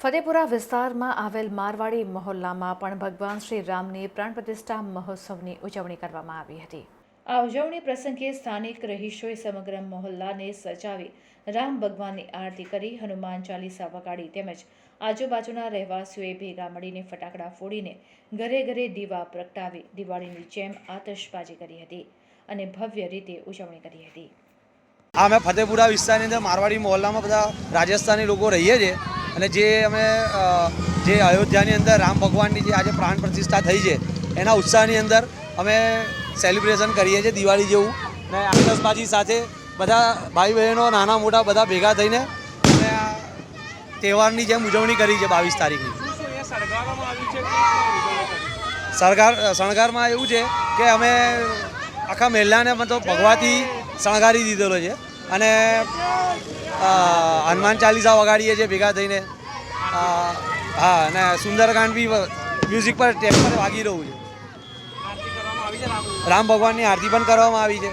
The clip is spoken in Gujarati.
ફતેપુરા વિસ્તારમાં આવેલ મારવાડી મહોલ્લામાં પણ ભગવાન શ્રી રામની પ્રાણ પ્રતિષ્ઠા મહોત્સવની ઉજવણી કરવામાં આવી હતી. આ ઉજવણી પ્રસંગે સ્થાનિક રહીશોએ સમગ્ર મહોલ્લાને સજાવી રામ ભગવાનની આરતી કરી, હનુમાન ચાલીસા વગાડી તેમજ આજુબાજુના રહેવાસીઓએ ભેગા મળીને ફટાકડા ફોડીને ઘરે ઘરે દીવા પ્રગટાવી, દિવાળીની જેમ આતશબાજી કરી હતી અને ભવ્ય રીતે ઉજવણી કરી હતી. આ અમે ફતેપુરા વિસ્તારની અંદર મારવાડી મહોલ્લામાં બધા રાજસ્થાની લોકો રહીએ છીએ. અને જે અમે જે અયોધ્યાની અંદર રામ ભગવાનની જે આજે પ્રાણ પ્રતિષ્ઠા થઈ છે, એના ઉત્સાહની અંદર અમે સેલિબ્રેશન કરીએ છીએ દિવાળી જેવું. ને આતશબાજી સાથે બધા ભાઈ બહેનો નાના મોટા બધા ભેગા થઈને અમે આ તહેવારની જેમ ઉજવણી કરી છે બાવીસ તારીખની. સરકાર શણગારમાં એવું છે કે અમે આખા મહિલાને મતલબ ભગવાથી શણગારી દીધેલો છે. અને હનુમાન ચાલીસા વગાડીએ છીએ ભેગા થઈને. હા અને સુંદરકાંડ બી મ્યુઝિક પર ટેપ પર વાગી રહ્યું છે. રામ ભગવાનની આરતી પણ કરવામાં આવી છે.